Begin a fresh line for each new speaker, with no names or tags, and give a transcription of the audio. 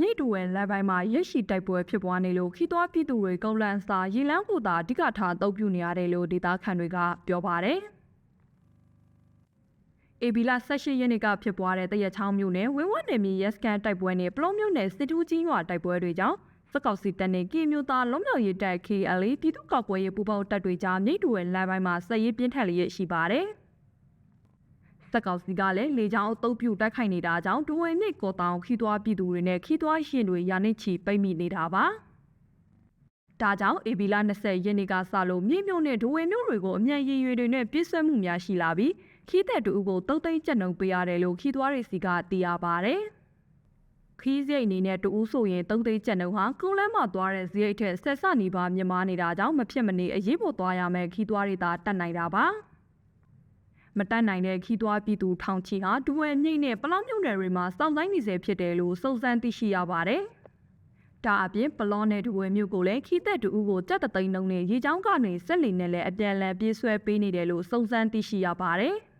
မြိတ်တူဝဲလက်ပိုင်းမှာရက်ရှိတိုက်ပွဲဖြစ်ပွားနေလို့ခီးသွွားပြည်သူတွေကုန်းလန်းစာရေလန်းကိုသာအဓိကထားအသုံးပြုနေရတယ်လို့ဒေသခံတွေကပြောပါတယ်။အေဘီလာ18ရက်နေ့ကဖြစ်ပွားတဲ့တရက်ချောင်းမြို့နယ်ဝင်းဝတ်နယ်မြေရက်စကန်တိုက်ပွဲနဲ့ပလောမြို့နယ်စစ်တူးကြီးရွာတိုက်ပွဲတွေကြောင့်စက်ကောက်စီတပ်နဲ့ကီမျိုးသားလုံးမြောက်ရေးတပ် KLA ပြည်သူ့ကောက်ပွဲရေးပူးပေါင်းတပ်တွေကြားမြိတ်တူဝဲလက်ပိုင်းမှာစစ်ရေးပြင်းထန်လျက်ရှိပါတယ်။ စက်ကောက်စီကလည်းလေကြောင်းအုပ်ပြုတ်တိုက်ခိုက်နေတာကြောင့်ဒူဝဲမြိတ်ကောတောင်ခီးသွွားပြည်သူတွေနဲ့ခီးသွွားရှင်တွေရာနေချီပိတ်မိနေတာပါ။ဒါကြောင့်အေဘီလာ20ရက်နေ့ကစလို့မြေမြုံနဲ့ဒူဝဲမြို့တွေကိုအမြန်ရည်ရွယ်တွေနဲ့ပြည့်စွက်မှုများရှိလာပြီးခီးသက်တူအုပ်ကိုတုတ်သိမ်းကျက်နှုံပေးရတယ်လို့ခီးသွွားတွေစီကသိရပါတယ်။ခီးစိတ်အနေနဲ့တူဦးဆိုရင်တုံးသိမ်းကျက်နှုံဟာကုန်းလမ်းမှာသွားတဲ့ဇိတ်ထက်ဆက်ဆနေပါမြင်မာနေတာကြောင့်မဖြစ်မနေအရေးပေါ်သွားရမယ်ခီးသွွားတွေသာတတ်နိုင်တာပါ။ မတတ်နိုင်တဲ့ခီးသွွားပြည်သူထောင်ချီဟာဒူဝဲမြိတ်နဲ့ပလောင်းမြုံနယ်တွေမှာစောင့်ဆိုင်နေစေဖြစ်တယ်လို့စုံစမ်းသိရှိရပါတယ်။ဒါအပြင်ပလောနဲ့ဒူဝဲမြို့ကိုလည်းခီးသက်တူဦးကိုကြက်တသိန်းနှုံနဲ့ရေချောင်းကနေဆက်လီနဲ့လည်းအပြန်အလှန်ပြေးဆွဲပေးနေတယ်လို့စုံစမ်းသိရှိရပါတယ်။